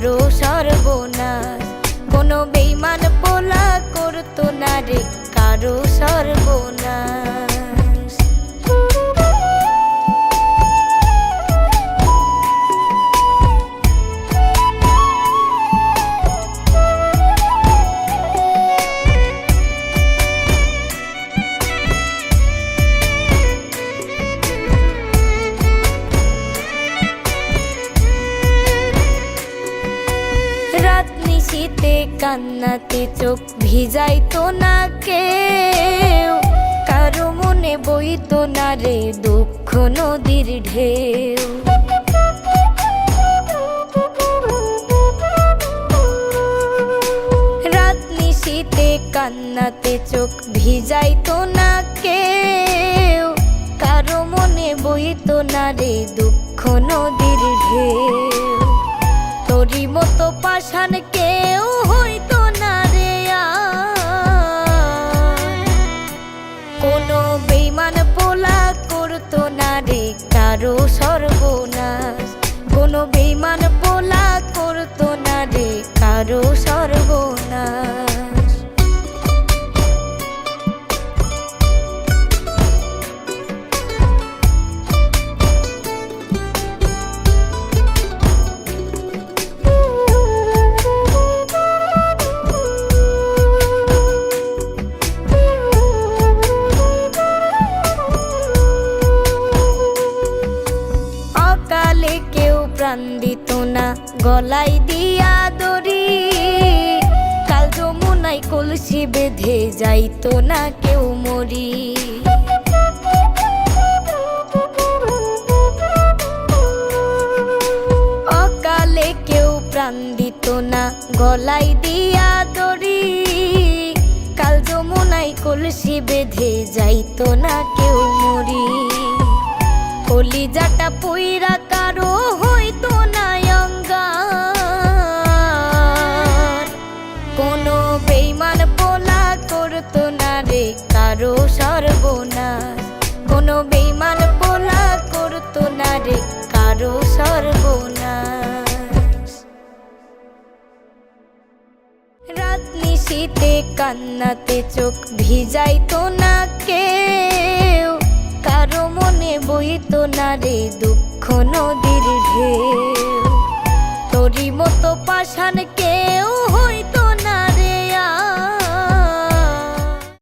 কারও সর্বনাশ নিশীতে কান্নাতে চোখ ভিজাইতো না কেউ। কারও মনে বইতো না রে দুঃখ নদীর ঢেউ। কান্নাতে চোখ ভিজাইতো না কেউ। কারও মনে বইতো না রে দুঃখ নদীর ঢেউ। তোরই মতো পাষাণ কারও সর্বনাশ। কোনো বেমান পোলা করতো না রে কারও সর্বনাশ। প্রাণ দিত না, গলায় দিয়া দড়ি। কাল যমুনায় কলসি বেঁধে যাইতো না কেউ মরি। অকালে কেউ প্রাণ দিত না, গলায় দিয়া দড়ি। কাল যমুনায় কলসি বেঁধে যাইতো না কেউ মরি। কলিজাটা নিশীতে কান্নাতে চোখ ভিজাইতো না কেউ। কারও মনে বইতো না রে দুঃখ নদীর ঢেউ। তোরই মতো পাষাণ